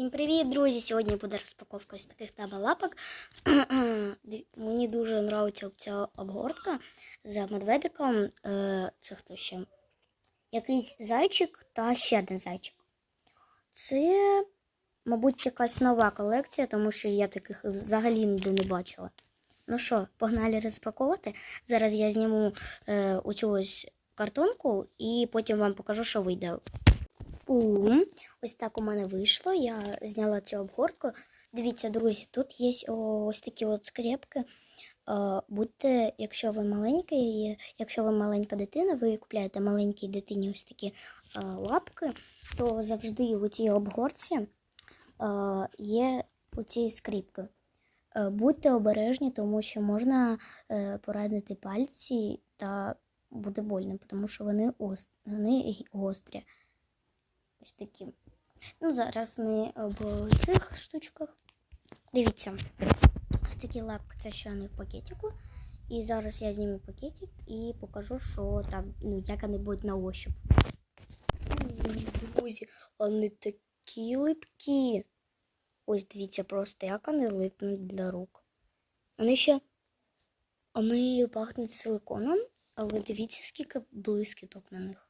Всім привіт, друзі! Сьогодні буде розпаковка ось таких табалапок. Мені дуже подобається ця обгортка з медведиком. Е, Це хто ще? Якийсь зайчик та ще один зайчик. Це, мабуть, якась нова колекція, тому що я таких взагалі ніде не бачила. Ну що, погнали розпаковувати. Зараз я зніму е, оцю ось картонку і потім вам покажу, що вийде. У, ось так у мене вийшло. Я зняла цю обгортку. Дивіться, друзі, тут є ось такі от скрепки. Е, Будьте, якщо ви маленький, якщо ви маленька дитина, ви купляєте маленькій дитині ось такі е, лапки, то завжди в цій обгорці е, є оці скріпки. Е, Будьте обережні, тому що можна поранити пальці та буде больно, тому що вони гострі. Ось такі. Ну, зараз не об цих штучках. Дивіться, ось такі лапки, це ще вони в пакетику. І зараз я зніму пакетик і покажу, що там, ну, як вони будуть на ощуп. Друзі, вони такі липкі. Ось дивіться просто, як вони липнуть для рук. Вони ще вони пахнуть силиконом, але дивіться, скільки блискіток на них.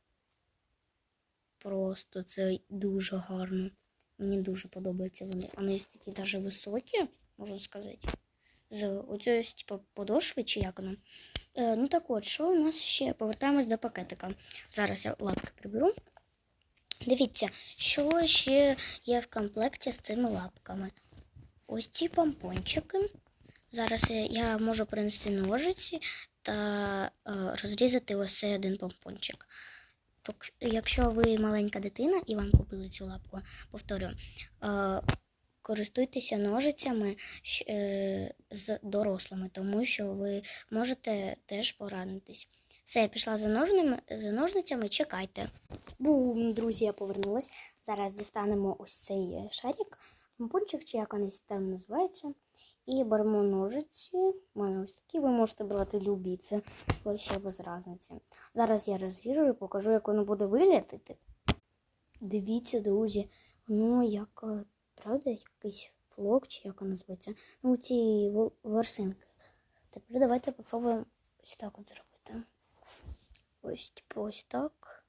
Просто це дуже гарно. Мені дуже подобаються вони. Вони такі навіть високі, можна сказати. З оцією ось, типу, подошви чи як воно. Е, ну так от, що у нас ще? Повертаємось до пакетика. Зараз я лапки приберу. Дивіться, що ще є в комплекті з цими лапками. Ось ці помпончики. Зараз я можу принести ножиці та е, розрізати ось цей один помпончик. Якщо ви маленька дитина і вам купили цю лапку, повторюю, е, користуйтеся ножицями е, з дорослими, тому що ви можете теж поранитись. Все, я пішла за, ножними, за ножницями, чекайте. Бум, друзі, я повернулась. Зараз дістанемо ось цей е, шарик, помпончик, чи як вони там називаються. І беремо ножиці. У мене ось такі, ви можете брати любі, це вообще без різниці. Зараз я розріжу і покажу, як воно буде виглядати. Дивіться, друзі, воно як, е, правда, якийсь флок, чи як воно називається. Ну, ці ворсинки. Тепер давайте попробуємо ось так от зробити. Ось, типу, ось так.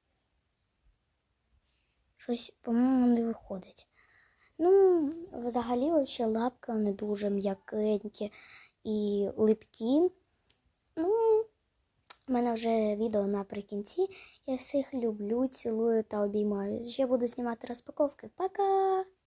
Щось, по-моєму, не виходить. Ну, взагалі, ще лапки вони дуже м'якенькі і липкі. Ну, у мене вже відео наприкінці. Я всіх люблю, цілую та обіймаю. Ще буду знімати розпаковки. Пока!